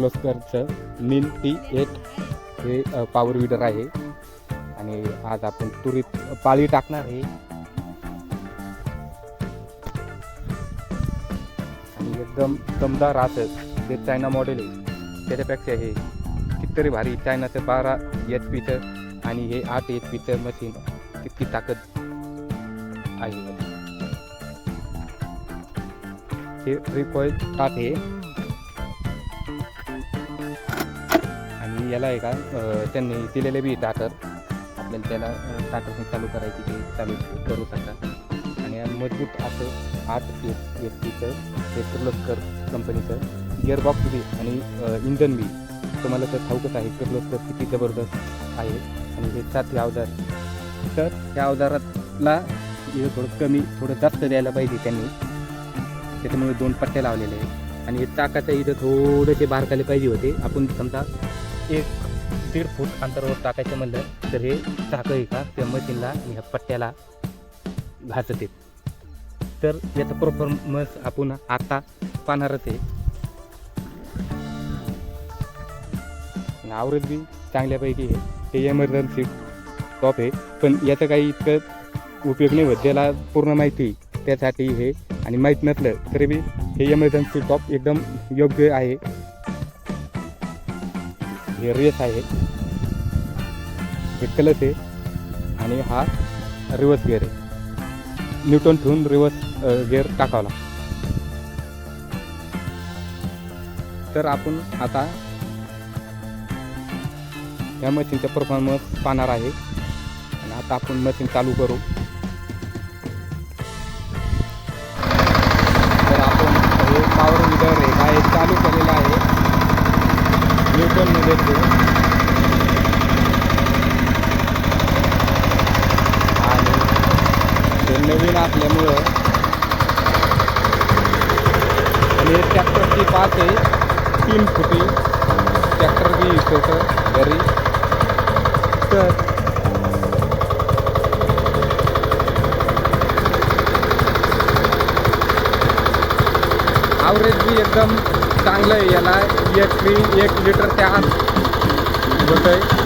किर्लोस्करचं mill T eight हे power weeder आहे. आणि आज आपण तुरीत पाळी टाकणार आहे. आणि एकदम दमदार राहतं ते चायना मॉडेल आहे त्याच्यापेक्षा हे कितीतरी भारी चायनाचं बारा एच पीचं आणि हे आठ एच पीचं मशीन तितकी ताकद आहे. हे रिकॉईल टाट आहे. याला आहे का त्यांनी दिलेले बी टाटर. आपल्याला त्याला टाटरने चालू करायची ते चालू करू शकता आणि मजबूत असं आठ एस एस हे किर्लोस्कर कंपनीचं गिअरबॉक्स बी आणि इंधन इंजन बी. तुम्हाला तर ठाऊकच आहे किर्लोस्कर किती जबरदस्त आहे आणि हे साथी अवजार. तर त्या अवजाराला हे थोडं कमी थोडं जास्त द्यायला पाहिजे त्यांनी. त्याच्यामुळे दोन पट्ट्या लावलेल्या आहेत. आणि हे चाकाच्या इथं थोडेसे बारकाले पाहिजे होते. आपण समजा एक दीड फूट अंतरावर टाकायचं म्हणलं तर हे चाकं आहे का? त्या मशीनला आणि ह्या पट्ट्याला घासते तर याचा परफॉर्मन्स आपण आता पाहणारच आहे. आवरत बी चांगल्यापैकी आहे. हे एमर्जन्सी टॉप आहे. पण याचं काही इतकं उपयोग नाही होत. ज्याला पूर्ण माहिती त्यासाठी हे. आणि माहीत नसलं तरी बी हे एमर्जन्सी टॉप एकदम योग्य आहे. हे रेस आहे. हे कलस आहे. आणि हा रिवर्स गिअर आहे. न्यूटन ठेवून रिवर्स गिअर टाकावा लागतो. तर आपण आता या मशीनचा परफॉर्मन्स पाहणार आहे. आणि आता आपण मशीन चालू करू. न्यूटनमध्ये तो आणि ते नवीन असल्यामुळं आणि ट्रॅक्टरची पाच आहे. तीन फुटी. ट्रॅक्टर बी छोटं घरी. तर ॲव्हरेज बी एकदम चांगलं आहे याला. एक बी एक लिटर त्या होत. आहे